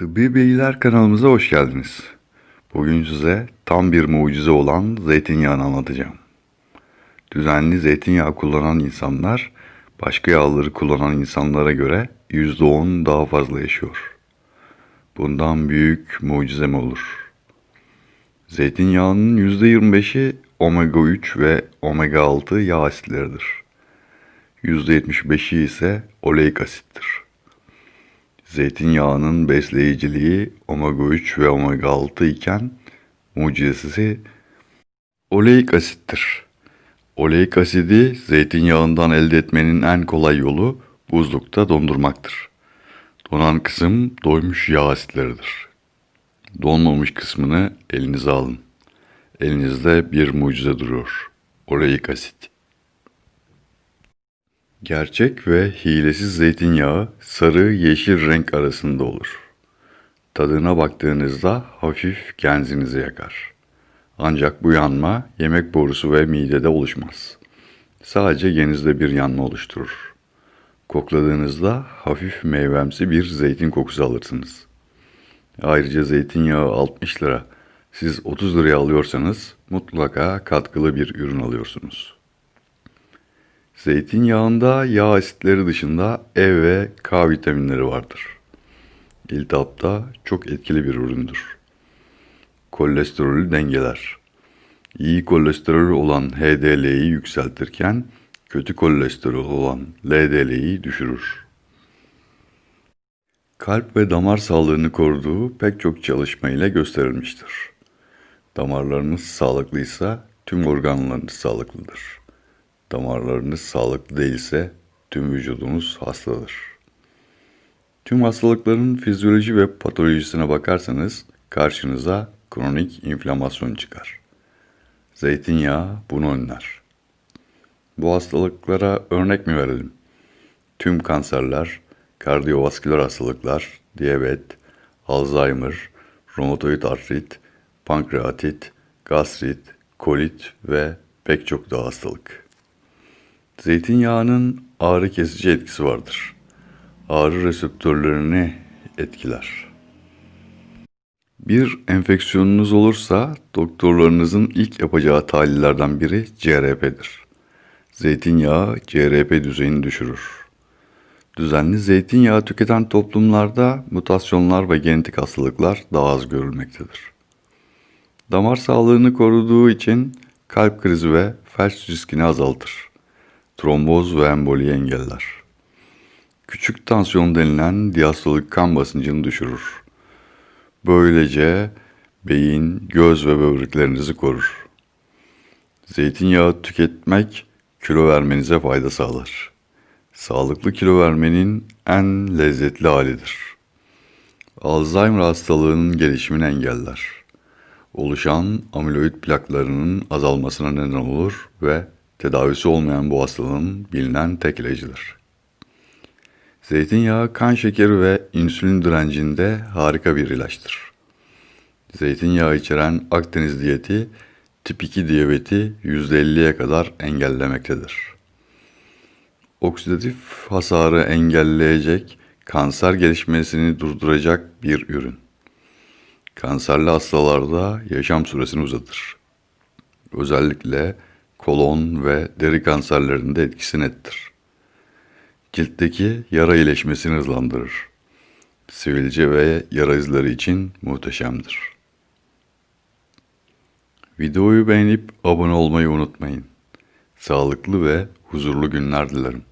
Tıbbi Bilgiler kanalımıza hoş geldiniz. Bugün size tam bir mucize olan zeytinyağını anlatacağım. Düzenli zeytinyağı kullanan insanlar başka yağları kullanan insanlara göre %10 daha fazla yaşıyor. Bundan büyük mucize mi olur? Zeytinyağının %25'i omega 3 ve omega 6 yağ asitleridir. %75'i ise oleik asittir. Zeytinyağının besleyiciliği omega 3 ve omega 6 iken mucizesi oleik asittir. Oleik asidi zeytinyağından elde etmenin en kolay yolu buzlukta dondurmaktır. Donan kısım doymuş yağ asitleridir. Donmamış kısmını elinize alın. Elinizde bir mucize duruyor. Oleik asit. Gerçek ve hilesiz zeytinyağı sarı yeşil renk arasında olur. Tadına baktığınızda hafif genzinizi yakar. Ancak bu yanma yemek borusu ve midede oluşmaz. Sadece genizde bir yanma oluşturur. Kokladığınızda hafif meyvemsi bir zeytin kokusu alırsınız. Ayrıca zeytinyağı 60 lira, siz 30 liraya alıyorsanız mutlaka katkılı bir ürün alıyorsunuz. Zeytinyağında yağ asitleri dışında E ve K vitaminleri vardır. İltihapta çok etkili bir üründür. Kolesterolü dengeler. İyi kolesterol olan HDL'yi yükseltirken kötü kolesterol olan LDL'yi düşürür. Kalp ve damar sağlığını koruduğu pek çok çalışma ile gösterilmiştir. Damarlarınız sağlıklıysa tüm organlarınız sağlıklıdır. Damarlarınız sağlıklı değilse tüm vücudunuz hastadır. Tüm hastalıkların fizyoloji ve patolojisine bakarsanız karşınıza kronik inflamasyon çıkar. Zeytinyağı bunu önler. Bu hastalıklara örnek mi verelim? Tüm kanserler, kardiyovasküler hastalıklar, diyabet, Alzheimer, romatoid artrit, pankreatit, gastrit, kolit ve pek çok daha hastalık. Zeytinyağının ağrı kesici etkisi vardır. Ağrı reseptörlerini etkiler. Bir enfeksiyonunuz olursa doktorlarınızın ilk yapacağı tahlillerden biri CRP'dir. Zeytinyağı CRP düzeyini düşürür. Düzenli zeytinyağı tüketen toplumlarda mutasyonlar ve genetik hastalıklar daha az görülmektedir. Damar sağlığını koruduğu için kalp krizi ve felç riskini azaltır. Tromboz ve emboliyi engeller. Küçük tansiyon denilen diastolik kan basıncını düşürür. Böylece beyin, göz ve böbreklerinizi korur. Zeytinyağı tüketmek kilo vermenize fayda sağlar. Sağlıklı kilo vermenin en lezzetli halidir. Alzheimer hastalığının gelişimini engeller. Oluşan amiloid plaklarının azalmasına neden olur ve tedavisi olmayan bu hastalığın bilinen tek ilacıdır. Zeytinyağı kan şekeri ve insülin direncinde harika bir ilaçtır. Zeytinyağı içeren Akdeniz diyeti tip 2 diyabeti %50'ye kadar engellemektedir. Oksidatif hasarı engelleyecek, kanser gelişmesini durduracak bir ürün. Kanserli hastalarda yaşam süresini uzatır. Özellikle kolon ve deri kanserlerinde etkisi nettir. Ciltteki yara iyileşmesini hızlandırır. Sivilce ve yara izleri için muhteşemdir. Videoyu beğenip abone olmayı unutmayın. Sağlıklı ve huzurlu günler dilerim.